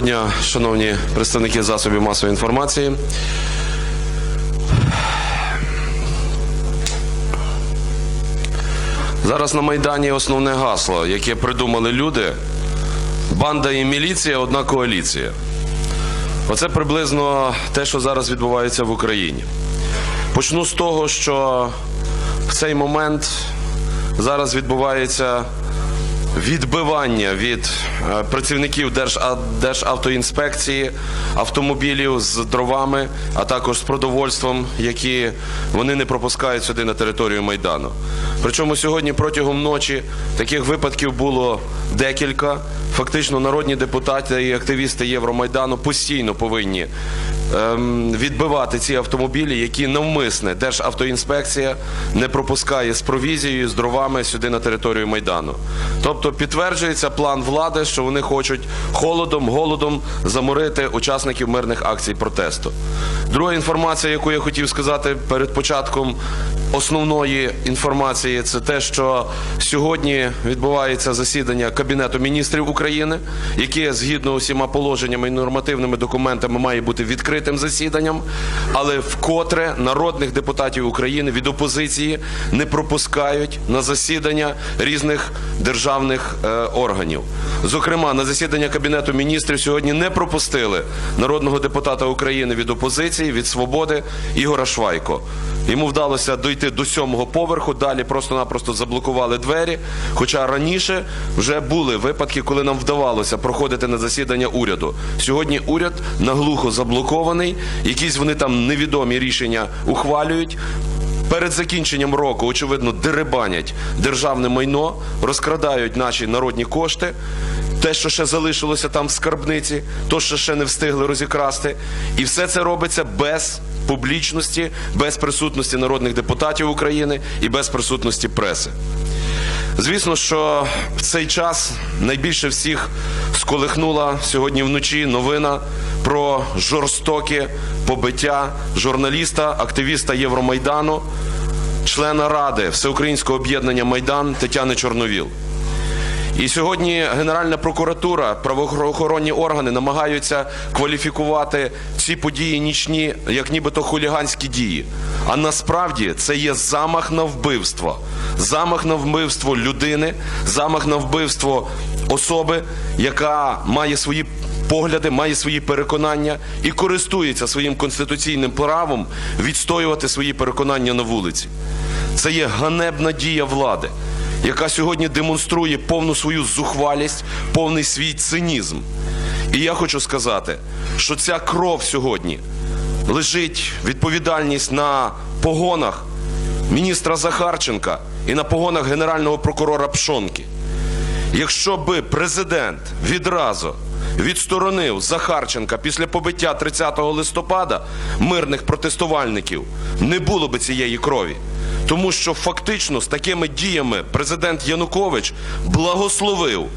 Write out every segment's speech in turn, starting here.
Дня, шановні представники засобів масової інформації. Зараз на Майдані основне гасло, яке придумали люди. Банда і міліція одна коаліція. Оце приблизно те, що зараз відбувається в Україні. Почну з того, що в цей момент зараз відбувається відбивання від е, працівників Держа- Державтоінспекції автомобілів з дровами, а також з продовольством, які вони не пропускають сюди на територію Майдану. Причому сьогодні протягом ночі таких випадків було декілька. Фактично, народні депутати і активісти Євромайдану постійно повинні відбивати ці автомобілі, які навмисне Державтоінспекція не пропускає з провізією, з дровами сюди на територію Майдану. Тобто підтверджується план влади, що вони хочуть холодом, голодом заморити учасників мирних акцій протесту. Друга інформація, яку я хотів сказати перед початком основної інформації, це те, що сьогодні відбувається засідання Кабінету міністрів України, яке згідно усіма положеннями і нормативними документами має бути відкритим засіданням, але вкотре народних депутатів України від опозиції не пропускають на засідання різних державних е, органів. Зокрема, на засідання Кабінету міністрів сьогодні не пропустили народного депутата України від опозиції, від свободи Ігора Швайко. Йому вдалося дойти до сьомого поверху, далі просто-напросто заблокували двері. Хоча раніше вже були випадки, коли нам вдавалося проходити на засідання уряду. Сьогодні уряд наглухо заблокований, якісь вони там невідомі рішення ухвалюють. Перед закінченням року, очевидно, деребанять державне майно, розкрадають наші народні кошти. Те, що ще залишилося там в скарбниці, то, що ще не встигли розікрасти, і все це робиться без публічності, без присутності народних депутатів України і без присутності преси. Звісно, що в цей час найбільше всіх сколихнула сьогодні вночі новина про жорстоке побиття журналіста, активіста Євромайдану, члена ради Всеукраїнського об'єднання Майдан Тетяни Чорновіл. І сьогодні Генеральна прокуратура, правоохоронні органи намагаються кваліфікувати ці події нічні як нібито хуліганські дії. А насправді це є замах на вбивство, замах на вбивство людини, замах на вбивство особи, яка має свої погляди, має свої переконання і користується своїм конституційним правом відстоювати свої переконання на вулиці. Це є ганебна дія влади яка сьогодні демонструє повну свою зухвалість, повний свій цинізм. І я хочу сказати, що ця кров сьогодні лежить відповідальність на погонах міністра Захарченка і на погонах генерального прокурора Пшонки. Якщо би президент відразу відсторонив Захарченка після побиття 30 листопада мирних протестувальників, не було би цієї крові. Тому що фактично з такими діями президент Янукович благословив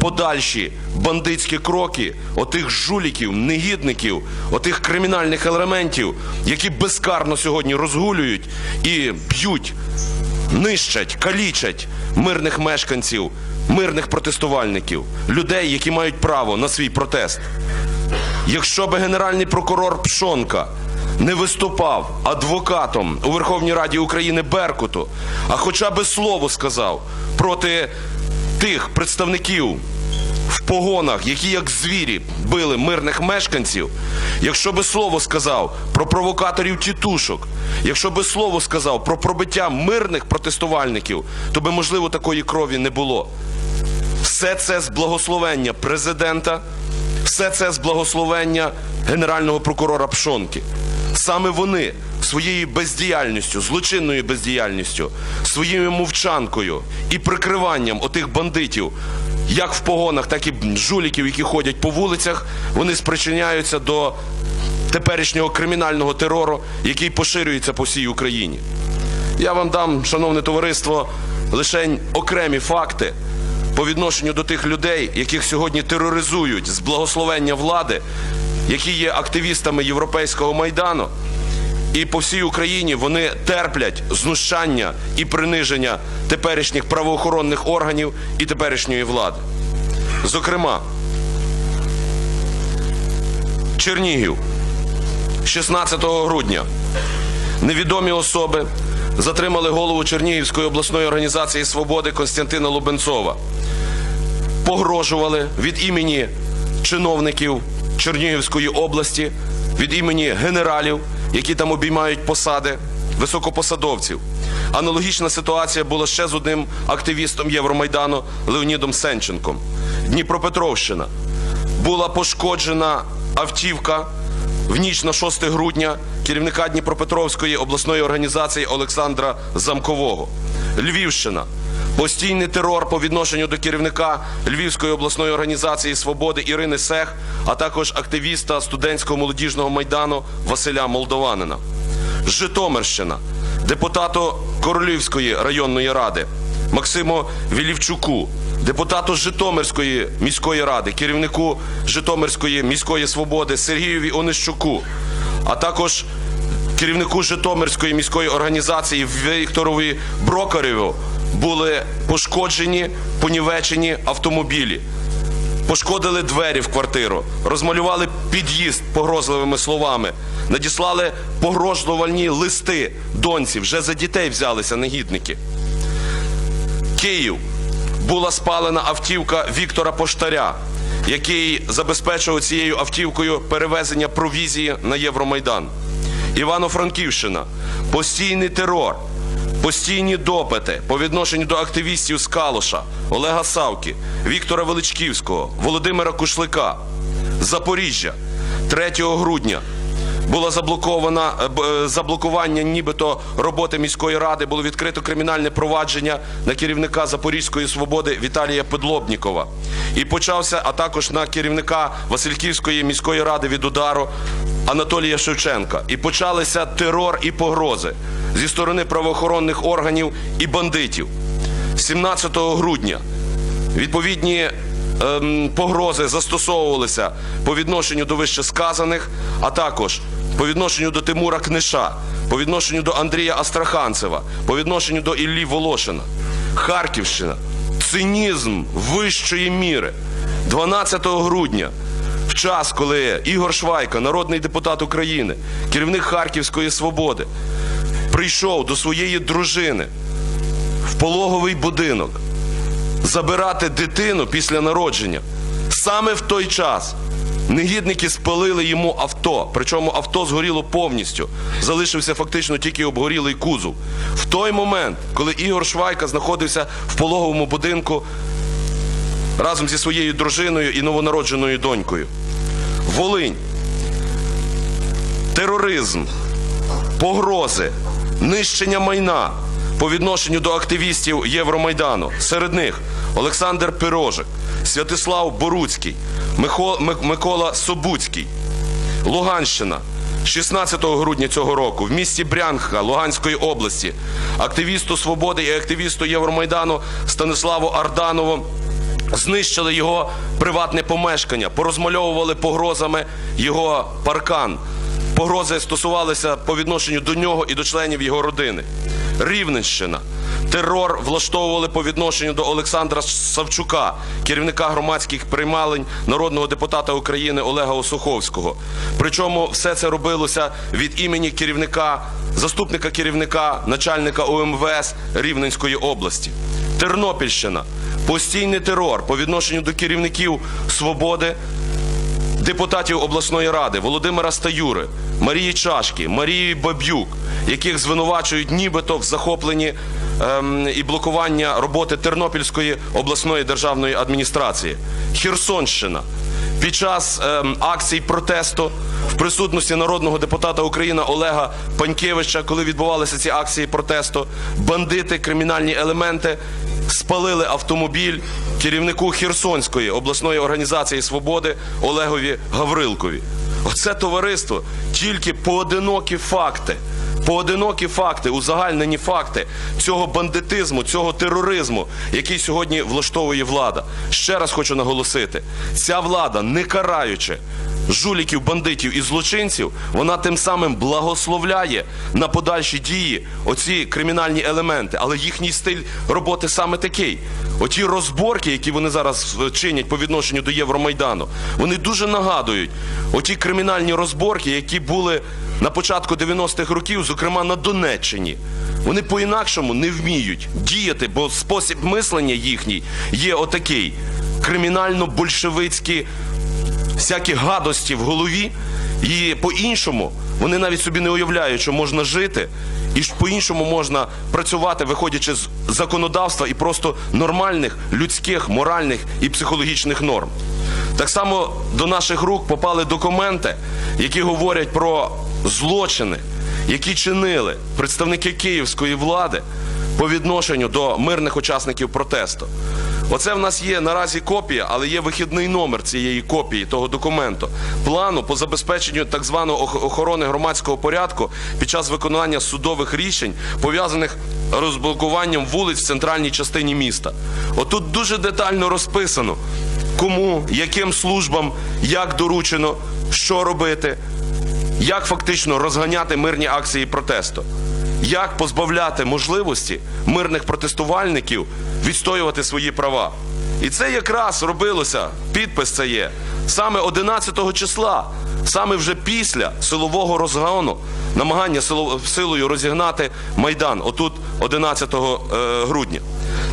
подальші бандитські кроки отих жуліків, негідників, отих кримінальних елементів, які безкарно сьогодні розгулюють і б'ють нищать, калічать мирних мешканців, мирних протестувальників, людей, які мають право на свій протест. Якщо би генеральний прокурор Пшонка не виступав адвокатом у Верховній Раді України Беркуту, а хоча би слово сказав проти тих представників в погонах, які як звірі били мирних мешканців, якщо би слово сказав про провокаторів тітушок, якщо би слово сказав про пробиття мирних протестувальників, то би можливо такої крові не було. Все це з благословення президента, все це з благословення генерального прокурора Пшонки. Саме вони своєю бездіяльністю, злочинною бездіяльністю, своєю мовчанкою і прикриванням отих бандитів, як в погонах, так і жуліків, які ходять по вулицях, вони спричиняються до теперішнього кримінального терору, який поширюється по всій Україні. Я вам дам, шановне товариство, лише окремі факти по відношенню до тих людей, яких сьогодні тероризують з благословення влади, які є активістами Європейського майдану. І по всій Україні вони терплять знущання і приниження теперішніх правоохоронних органів і теперішньої влади. Зокрема, Чернігів, 16 грудня. Невідомі особи затримали голову Чернігівської обласної організації свободи Константина Лубенцова. Погрожували від імені чиновників Чернігівської області, від імені генералів, які там обіймають посади, високопосадовців. Аналогічна ситуація була ще з одним активістом Євромайдану Леонідом Сенченком. Дніпропетровщина була пошкоджена автівка в ніч на 6 грудня керівника Дніпропетровської обласної організації Олександра Замкового. Львівщина. Постійний терор по відношенню до керівника Львівської обласної організації свободи Ірини Сех, а також активіста студентського молодіжного майдану Василя Молдованина. Житомирщина, депутату Королівської районної ради Максиму Вілівчуку, депутату Житомирської міської ради, керівнику Житомирської міської свободи Сергієві Онищуку, а також керівнику Житомирської міської організації Вікторові Брокареву були пошкоджені, понівечені автомобілі. Пошкодили двері в квартиру, розмалювали під'їзд погрозливими словами, надіслали погрожувальні листи доньці, вже за дітей взялися негідники. Київ. Була спалена автівка Віктора Поштаря, який забезпечував цією автівкою перевезення провізії на Євромайдан. Івано-Франківщина, постійний терор, постійні допити по відношенню до активістів з Калуша, Олега Савки, Віктора Величківського, Володимира Кушлика, Запоріжжя, 3 грудня було заблоковано е, е, заблокування нібито роботи міської ради. Було відкрито кримінальне провадження на керівника Запорізької свободи Віталія Педлобнікова. І почався, а також на керівника Васильківської міської ради від удару Анатолія Шевченка. І почалися терор і погрози зі сторони правоохоронних органів і бандитів. 17 грудня відповідні ем, погрози застосовувалися по відношенню до вищесказаних, а також по відношенню до Тимура Книша, по відношенню до Андрія Астраханцева, по відношенню до Іллі Волошина. Харківщина. Цинізм вищої міри. 12 грудня, в час, коли Ігор Швайка, народний депутат України, керівник Харківської свободи, прийшов до своєї дружини в пологовий будинок забирати дитину після народження. Саме в той час негідники спалили йому авто, причому авто згоріло повністю. Залишився фактично тільки обгорілий кузов. В той момент, коли Ігор Швайка знаходився в пологовому будинку разом зі своєю дружиною і новонародженою донькою. Волинь. Тероризм, погрози, нищення майна по відношенню до активістів Євромайдану. Серед них Олександр Пирожик, Святислав Боруцький, Микола Собуцький. Луганщина. 16 грудня цього року в місті Брянка Луганської області активісту свободи і активісту Євромайдану Станиславу Арданову знищили його приватне помешкання, порозмальовували погрозами його паркан. Погрози стосувалися по відношенню до нього і до членів його родини. Рівненщина. Терор влаштовували по відношенню до Олександра Савчука, керівника громадських приймалень народного депутата України Олега Осуховського. Причому все це робилося від імені керівника, заступника керівника, начальника УМВС Рівненської області. Тернопільщина. Постійний терор по відношенню до керівників свободи депутатів обласної ради Володимира Стаюри, Марії Чашки, Марії Баб'юк, яких звинувачують нібито в захопленні ем, і блокування роботи Тернопільської обласної державної адміністрації, Херсонщина. Під час ем, акцій протесту в присутності народного депутата України Олега Панькевича, коли відбувалися ці акції протесту, бандити, кримінальні елементи спалили автомобіль керівнику Херсонської обласної організації свободи Олегові Гаврилкові. Оце товариство тільки поодинокі факти. Поодинокі факти, узагальнені факти цього бандитизму, цього тероризму, який сьогодні влаштовує влада. Ще раз хочу наголосити: ця влада, не караючи жуліків, бандитів і злочинців, вона тим самим благословляє на подальші дії оці кримінальні елементи. Але їхній стиль роботи саме такий. Оті розборки, які вони зараз е, чинять по відношенню до Євромайдану, вони дуже нагадують оті кримінальні розборки, які були на початку 90-х років, зокрема на Донеччині. Вони по-інакшому не вміють діяти, бо спосіб мислення їхній є отакий кримінально-большевицький всякі гадості в голові, і по-іншому вони навіть собі не уявляють, що можна жити, і по-іншому можна працювати, виходячи з законодавства і просто нормальних людських, моральних і психологічних норм. Так само до наших рук попали документи, які говорять про злочини, які чинили представники київської влади по відношенню до мирних учасників протесту. Оце в нас є наразі копія, але є вихідний номер цієї копії того документу плану по забезпеченню так званої охорони громадського порядку під час виконання судових рішень, пов'язаних розблокуванням вулиць в центральній частині міста. Отут дуже детально розписано, кому, яким службам, як доручено, що робити, як фактично розганяти мирні акції протесту, як позбавляти можливості мирних протестувальників відстоювати свої права. І це якраз робилося, підпис це є, саме 11 числа, саме вже після силового розгону, намагання сило- силою розігнати Майдан, отут 11 е, грудня.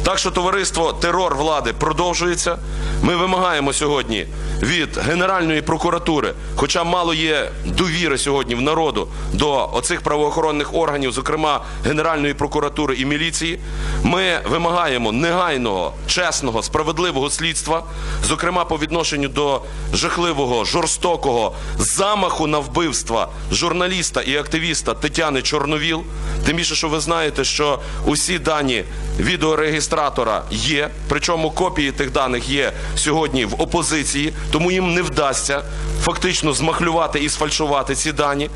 Так що товариство терор влади продовжується. Ми вимагаємо сьогодні від Генеральної прокуратури, хоча мало є довіри сьогодні в народу до оцих правоохоронних органів, зокрема Генеральної прокуратури і міліції. Ми вимагаємо негайного, чесного, справедливого слідства, зокрема по відношенню до жахливого, жорстокого замаху на вбивства журналіста і активіста Тетяни Чорновіл. Тим більше, що ви знаєте, що усі дані відеореєстратора є, причому копії тих даних є сьогодні в опозиції, тому їм не вдасться фактично змахлювати і сфальшувати ці дані.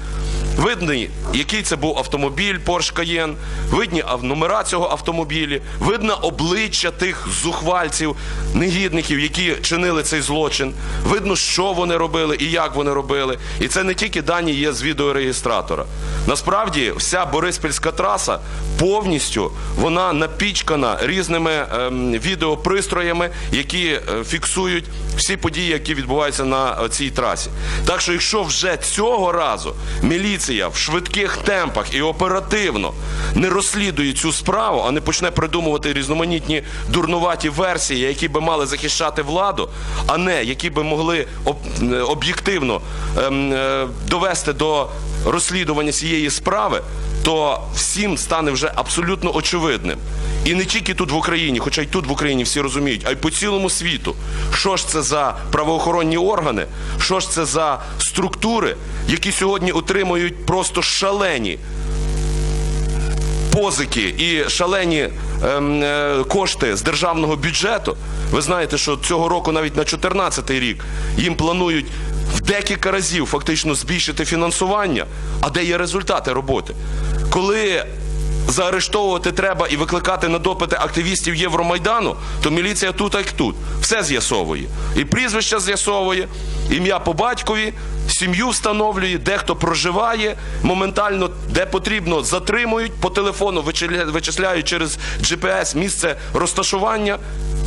Видний, який це був автомобіль Porsche Cayenne, видні номера цього автомобілі, видно обличчя тих зухвальців, негідників, які чинили цей злочин. Видно, що вони робили і як вони робили. І це не тільки дані є з відеореєстратора. Насправді, вся Бориспільська траса повністю вона напічкана різними ем, відеопристроями, які е, фіксують всі події, які відбуваються на е, цій трасі. Так що, якщо вже цього разу міліція в швидких темпах і оперативно не розслідує цю справу, а не почне придумувати різноманітні дурнуваті версії, які би мали захищати владу, а не які би могли е, об'єктивно ем, е, довести до розслідування цієї справи, то всім стане вже абсолютно очевидним. І не тільки тут в Україні, хоча й тут в Україні всі розуміють, а й по цілому світу. Що ж це за правоохоронні органи, що ж це за структури, які сьогодні отримують просто шалені позики і шалені ем, е, кошти з державного бюджету. Ви знаєте, що цього року навіть на 2014 рік їм планують в декілька разів фактично збільшити фінансування. А де є результати роботи? Коли заарештовувати треба і викликати на допити активістів Євромайдану, то міліція тут як тут. Все з'ясовує. І прізвище з'ясовує, ім'я по батькові, сім'ю встановлює, де хто проживає, моментально, де потрібно, затримують, по телефону вичисляють через GPS місце розташування.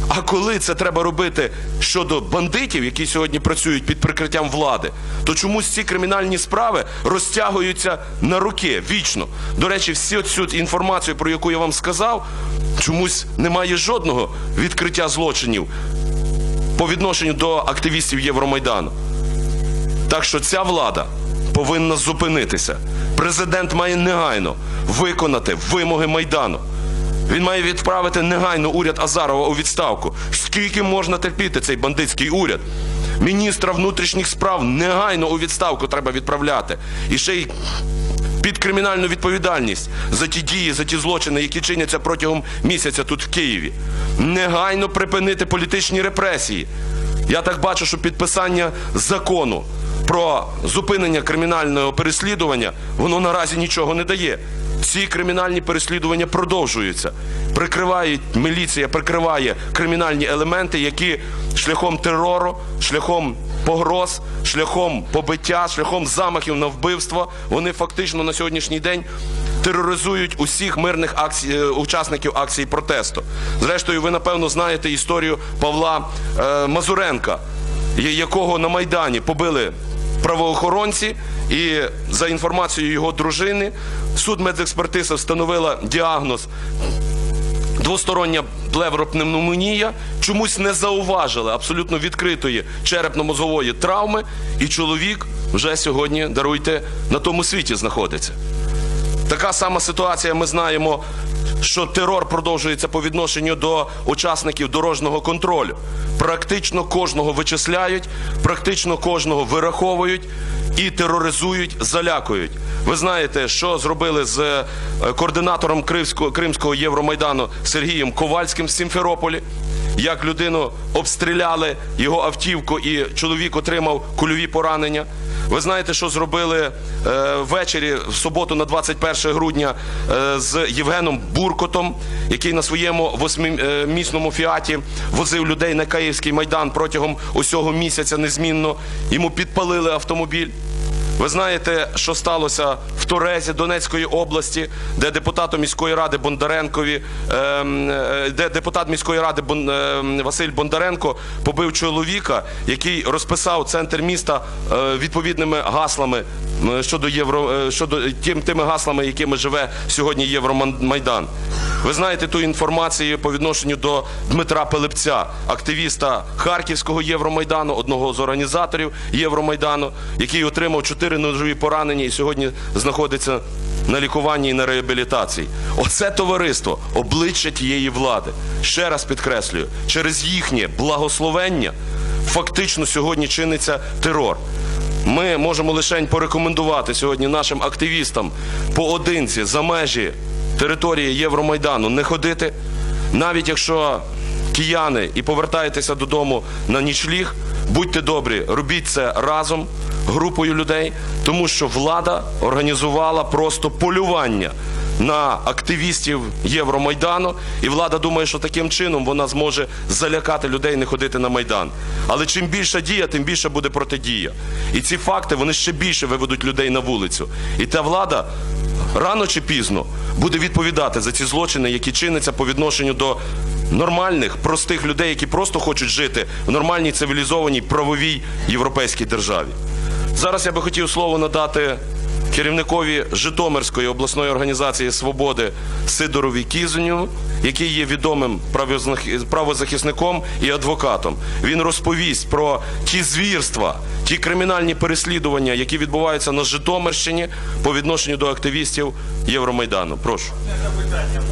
А коли це треба робити щодо бандитів, які сьогодні працюють під прикриттям влади, то чомусь ці кримінальні справи розтягуються на роки вічно. До речі, всю цю інформацію, про яку я вам сказав, чомусь немає жодного відкриття злочинів по відношенню до активістів Євромайдану. Так що ця влада повинна зупинитися. Президент має негайно виконати вимоги Майдану. Він має відправити негайно уряд Азарова у відставку. Скільки можна терпіти цей бандитський уряд? Міністра внутрішніх справ негайно у відставку треба відправляти. І ще й під кримінальну відповідальність за ті дії, за ті злочини, які чиняться протягом місяця тут в Києві. Негайно припинити політичні репресії. Я так бачу, що підписання закону про зупинення кримінального переслідування воно наразі нічого не дає. Ці кримінальні переслідування продовжуються. Прикривають міліція, прикриває кримінальні елементи, які шляхом терору, шляхом погроз, шляхом побиття, шляхом замахів на вбивство, вони фактично на сьогоднішній день тероризують усіх мирних акцій, е, учасників акції протесту. Зрештою, ви напевно знаєте історію Павла е, Мазуренка, якого на Майдані побили правоохоронці, і за інформацією його дружини, суд медекспертиза встановила діагноз двостороння плевропневмонія, чомусь не зауважили абсолютно відкритої черепно-мозгової травми, і чоловік вже сьогодні, даруйте, на тому світі знаходиться. Така сама ситуація. Ми знаємо, що терор продовжується по відношенню до учасників дорожнього контролю. Практично кожного вичисляють, практично кожного вираховують і тероризують, залякують. Ви знаєте, що зробили з е, координатором Кримського, Кримського Євромайдану Сергієм Ковальським в Сімферополі? Як людину обстріляли його автівку, і чоловік отримав кульові поранення. Ви знаєте, що зробили е, ввечері в суботу на 21 грудня е, з Євгеном Буркотом, який на своєму восьмимісному фіаті возив людей на Київський майдан протягом усього місяця незмінно. Йому підпалили автомобіль. Ви знаєте, що сталося в Торезі Донецької області, де депутатом міської ради Бондаренкові, ем, е, де депутат міської ради ем, Василь Бондаренко побив чоловіка, який розписав центр міста е, відповідними гаслами щодо євро е, щодо тим, тими гаслами, якими живе сьогодні Євромайдан. Ви знаєте ту інформацію по відношенню до Дмитра Пилипця, активіста Харківського Євромайдану, одного з організаторів Євромайдану, який отримав чотири ножові поранення і сьогодні знаходиться на лікуванні і на реабілітації. Оце товариство, обличчя тієї влади. Ще раз підкреслюю, через їхнє благословення фактично сьогодні чиниться терор. Ми можемо лише порекомендувати сьогодні нашим активістам поодинці за межі території Євромайдану не ходити, навіть якщо кияни і повертаєтеся додому на нічліг, будьте добрі, робіть це разом, групою людей, тому що влада організувала просто полювання на активістів Євромайдану, і влада думає, що таким чином вона зможе залякати людей не ходити на майдан. Але чим більша дія, тим більше буде протидія. І ці факти вони ще більше виведуть людей на вулицю. І та влада рано чи пізно буде відповідати за ці злочини, які чиняться по відношенню до нормальних, простих людей, які просто хочуть жити в нормальній цивілізованій правовій європейській державі. Зараз я би хотів слово надати керівникові Житомирської обласної організації свободи Сидорові Кізеню, який є відомим правозахисником і адвокатом. Він розповість про ті звірства, ті кримінальні переслідування, які відбуваються на Житомирщині по відношенню до активістів Євромайдану. Прошу.